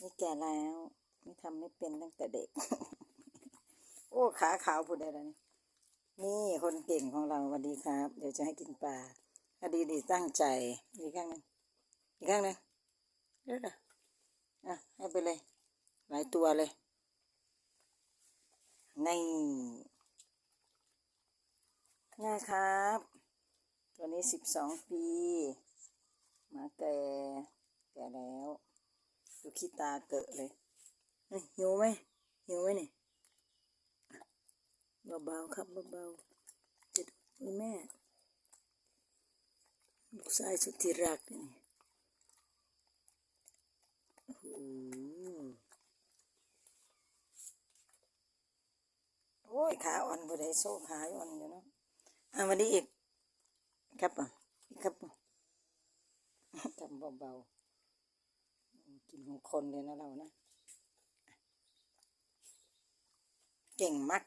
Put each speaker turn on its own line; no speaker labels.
นี่แก่แล้วไม่ทำไม่เป็นตั้งแต่เด็ก โอ้ขาขาวพูดได้แล้วนี่นี่คนเก่งของเราสวัสดีครับ เดี๋ยวจะให้กินปลาอดีดีตั้งใจอีกข้างนึงอีกข้างนึงเดี๋ยวนะอะให้ไปเลย หลายตัวเลยนี่นะครับ ตัวนี้สิบสองปีหมาแก่แก่แล้ว ดูขี้ตาเกอะเลยเฮ้ยหิวไหมหิวไหมนี่เบาๆครับเบาๆจะดูแม่ลูกชายสุดที่รักนี่โอ้โหโอ้ยขาอ่อนบ่ได้โซ่ขาอ่อนอยู่เนาะอะวันนี้อีกครับอะอีกครับอะทำเบาๆ กินของคนเลยนะเรานะ เก่งมาก